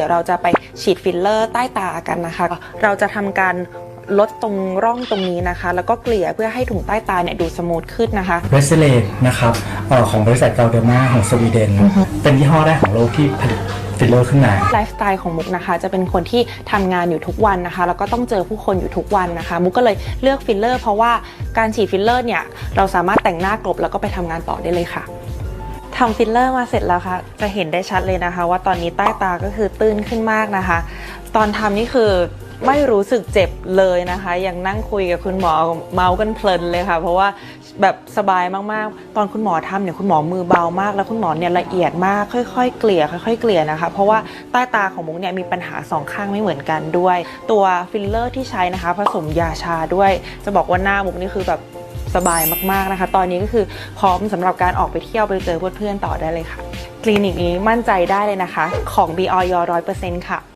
เดี๋ยวเราจะไปฉีดฟิลเลอร์ใต้ตากันนะคะ เราจะทำการลดตรงร่องตรงนี้นะคะ แล้วก็เกลี่ยเพื่อให้ถุงใต้ตาเนี่ยดูสมูทขึ้นนะคะเวสเลนนะครับเอ่อของบริษัทเกาเดอร์มาของสวีเดน เป็นยี่ห้อแรกของโลกที่ผลิตฟิลเลอร์ขึ้นมาไลฟ์สไตล์ของมุกนะคะ จะเป็นคนที่ทำงานอยู่ทุกวันนะคะ แล้วก็ต้องเจอผู้คนอยู่ทุกวันนะคะ มุกก็เลยเลือกฟิลเลอร์เพราะว่าการฉีดฟิลเลอร์เนี่ยเราสามารถแต่งหน้ากลบแล้วก็ไปทำงานต่อได้เลยค่ะ ทำฟิลเลอร์มาเสร็จแล้วค่ะ จะเห็นได้ชัดเลยนะคะ ว่าตอนนี้ใต้ตาก็คือตื้นขึ้นมากนะคะ ตอนทำนี่คือไม่รู้สึกเจ็บเลยนะคะยังนั่งคุยกับคุณหมอเมาส์กันเพลินเลยค่ะ เพราะว่าแบบสบายมากๆ ตอนคุณหมอทำเนี่ยคุณหมอมือเบามาก แล้วคุณหมอเนี่ยละเอียดมาก ค่อยๆ เกลี่ยค่อย ๆ เกลี่ยนะคะ เพราะว่าใต้ตาของมุกเนี่ยมีปัญหาสองข้างไม่เหมือนกันด้วย ตัวฟิลเลอร์ที่ใช้นะคะ ผสมยาชาด้วย จะบอกว่าหน้ามุกนี่คือแบบ สบายมากๆนะคะ ตอนนี้ก็คือพร้อมสำหรับการออกไปเที่ยวไปเจอเพื่อนๆต่อได้เลยค่ะ คลินิกนี้มั่นใจได้เลยนะคะ ของ b อ y 100%ค่ะ